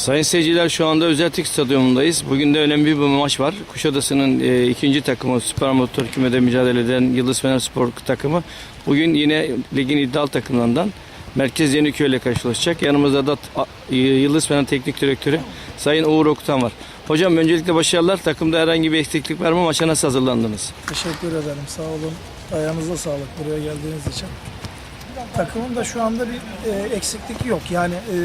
Sayın seyirciler şu anda Özeltik Stadyumundayız. Bugün de önemli bir maç var. Kuşadası'nın e, ikinci takımı Süper Motor Küme'de mücadele eden Yıldız Fener Spor takımı. Bugün yine ligin iddialı takımlarından Merkez Yeniköy ile karşılaşacak. Yanımızda da e, Yıldız Fener Teknik Direktörü Sayın Uğur Okutan var. Hocam öncelikle başarılar. Takımda herhangi bir eksiklik var mı? Maça nasıl hazırlandınız? Teşekkür ederim. Sağ olun. Ayağınıza sağlık buraya geldiğiniz için. Takımımda şu anda bir e, eksiklik yok. Yani e,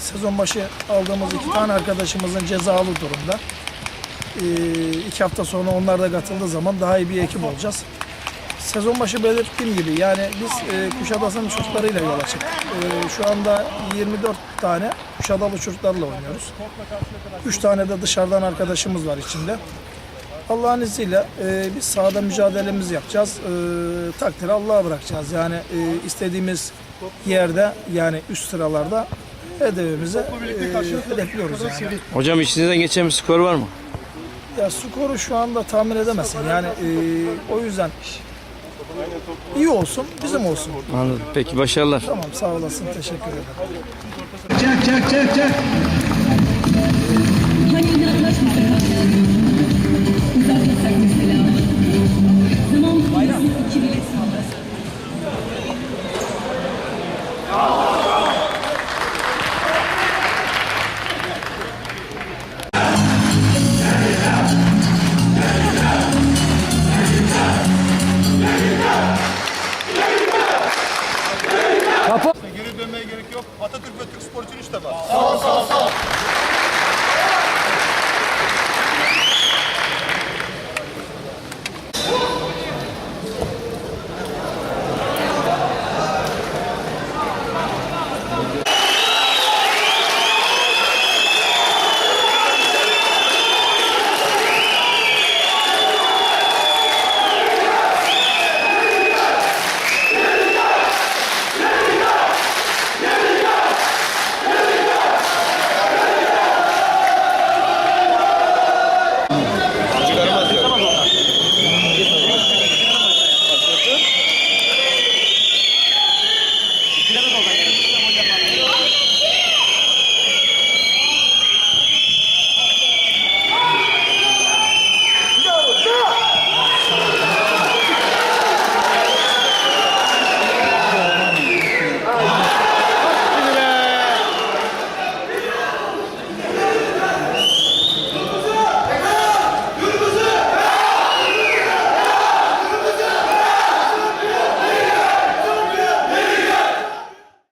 sezon başı aldığımız iki tane arkadaşımızın cezalı durumda. E, iki hafta sonra onlar da katıldığı zaman daha iyi bir ekip olacağız. Sezon başı belirttiğim gibi yani biz e, Kuşadası'nın çocuklarıyla yola çıktık. E, şu anda 24 tane Kuşadalı çocuklarla oynuyoruz. 3 tane de dışarıdan arkadaşımız var içinde. Allah'ın izniyle e, biz sahada mücadelemizi yapacağız. E, takdiri Allah'a bırakacağız. Yani e, istediğimiz yerde yani üst sıralarda hedefimize e, hedefliyoruz yani. Hocam içinizden geçen bir skor var mı? Ya skoru şu anda tahmin edemezsin. Yani e, o yüzden iyi olsun, bizim olsun. Anladım. Peki başarılar. Tamam sağ olasın. Teşekkür ederim. Çek çek çek çek. Kıyasız iki